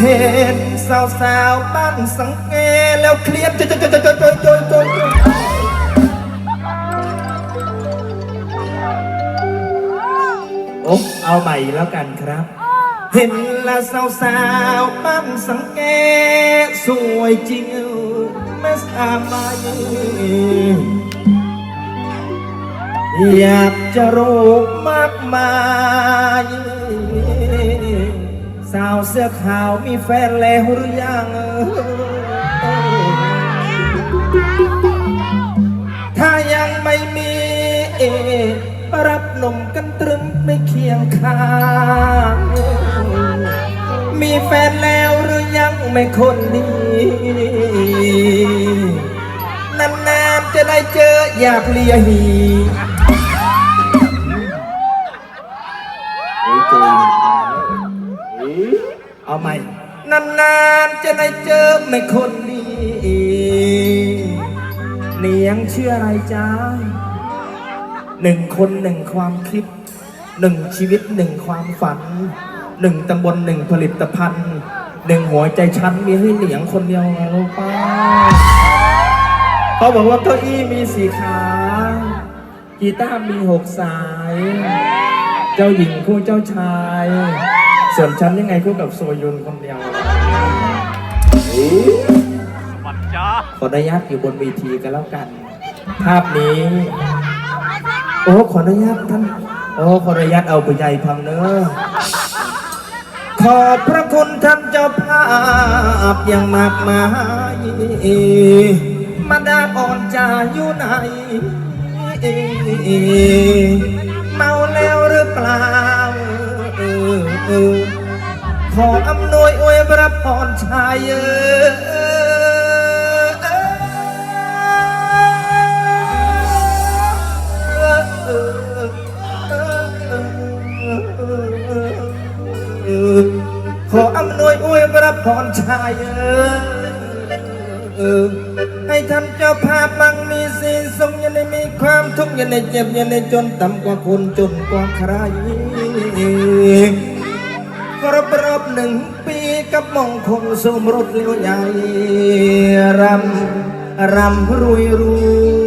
เห็นสาวสาวบ้านสังเกตแล้วเครียดจอยจอยจอยจอยจอยจอยโอ้เอาใหม่แล้วกันครับ เห็นละสาวสาวบ้านสังเกตสวยจริงไม่สามารถอยากจะรู้มากมาย สาวเสื้อขาวมีแฟนแล้วหรือยังถ้ายังไม่มีรับหนุ่มกันตรึมไม่เคียงข้างมีแฟนแล้วหรือยังไม่คนดีนานๆจะได้เจออยากเลียหีโอ้ยตัวเอง เอาใหม่ นานๆจะได้เจอไม่คนดีเนียงเชื่ออะไรจ้าหนึ่งคนหนึ่งความคิดหนึ่งชีวิตหนึ่งความฝันหนึ่งตำบลหนึ่งผลิตภัณฑ์หนึ่งหัวใจฉันมีให้เหลียงคนเดียวไงลูกป้าเขาบอกว่าเก้าอี้มีสีขากีตาร์มีหกสาย เจ้าหญิงคู่เจ้าชาย ส่วนฉันยังไงคู่กับโซยุนคนเดียววัดจ้าขออนุญาตอยู่บนเวทีกันแล้วกัน ภาพนี้ โอ้ขออนุญาตท่าน โอ้ขออนุญาตเอาไปใหญ่พังเนอะขอบพระคุณท่านเจ้าภาพอย่างมากมายมาดามอ่อนจาอยู่ไหนเมาแล้วหรือเปล่า ขออำนวยอวยพระพรชายเอขออำนวยอวยพระพรชายเออให้ท่านเจ้าภาพมังมีสีสมอย่าได้มีความทุกข์ย่าได้เจ็บย่าได้จนต่ำกว่าคนจนกว่าใคร รบรอบหนึ่งปีกับมองคงสมรสเลี้ยวใหญ่รำรำรวยรว